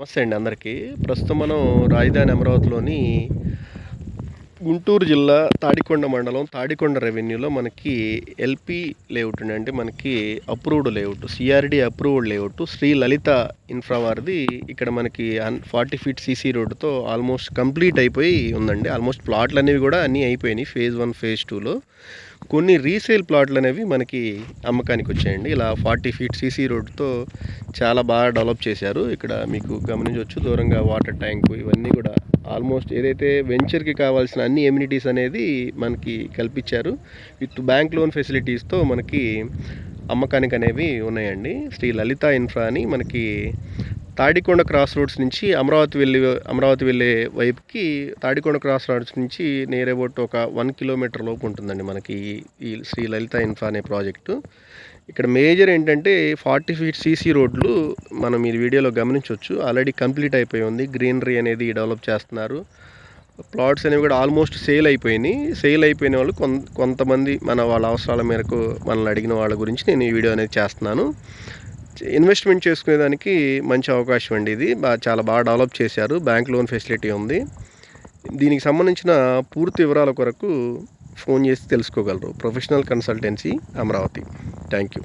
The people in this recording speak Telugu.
నమస్తే అండి అందరికీ. ప్రస్తుతం మనం రాజధాని అమరావతిలోని గుంటూరు జిల్లా తాడికొండ మండలం తాడికొండ రెవెన్యూలో మనకి ఎల్పి లేఅవుట్ అంటే మనకి approved layout CRD approved layout. Shri Lalitha infra వారిది ఇక్కడ మనకి ఫార్టీ ఫీట్ సీసీ రోడ్డుతో ఆల్మోస్ట్ కంప్లీట్ అయిపోయి ఉందండి. ఆల్మోస్ట్ ప్లాట్లు అనేవి కూడా అన్నీ అయిపోయినాయి ఫేజ్ వన్ ఫేజ్ టూలో. కొన్ని రీసేల్ ప్లాట్లు అనేవి మనకి అమ్మకానికి వచ్చాయండి. ఇలా ఫార్టీ ఫీట్ సీసీ రోడ్డుతో చాలా బాగా డెవలప్ చేశారు. ఇక్కడ మీకు గమనించవచ్చు. దూరంగా వాటర్ ట్యాంకు ఇవన్నీ కూడా ఆల్మోస్ట్ ఏదైతే వెంచర్కి కావాల్సిన అన్ని ఎమ్యూనిటీస్ అనేది మనకి కల్పించారు విత్ బ్యాంక్ లోన్ ఫెసిలిటీస్తో మనకి అమ్మకానికి అనేవి ఉన్నాయండి. శ్రీ లలిత ఇన్ఫ్రా అని మనకి తాడికొండ క్రాస్ రోడ్స్ నుంచి అమరావతి వెళ్ళి అమరావతి వెళ్ళే వైపుకి తాడికొండ క్రాస్ రోడ్స్ నుంచి నేర్ అబౌట్ ఒక వన్ కిలోమీటర్ లోపు ఉంటుందండి మనకి ఈ శ్రీ లలిత ఇన్ఫ్రా అనే ప్రాజెక్టు. ఇక్కడ మేజర్ ఏంటంటే ఫార్టీ ఫీట్ సీసీ రోడ్లు మనం ఈ వీడియోలో గమనించవచ్చు ఆల్రెడీ కంప్లీట్ అయిపోయి ఉంది. గ్రీనరీ అనేది డెవలప్ చేస్తున్నారు. ప్లాట్స్ అనేవి కూడా ఆల్మోస్ట్ సేల్ అయిపోయినాయి. సేల్ అయిపోయిన వాళ్ళు కొంతమంది మన వాళ్ళ అవసరాల మేరకు మనల్ని అడిగిన వాళ్ళ గురించి నేను ఈ వీడియో అనేది చేస్తున్నాను. ఇన్వెస్ట్మెంట్ చేసుకునేదానికి మంచి అవకాశం అండి ఇది. బాగా చాలా బాగా డెవలప్ చేశారు. బ్యాంక్ లోన్ ఫెసిలిటీ ఉంది. దీనికి సంబంధించిన పూర్తి వివరాల కొరకు ఫోన్ చేసి తెలుసుకోగలరు. Professional consultancy Amaravati. Thank you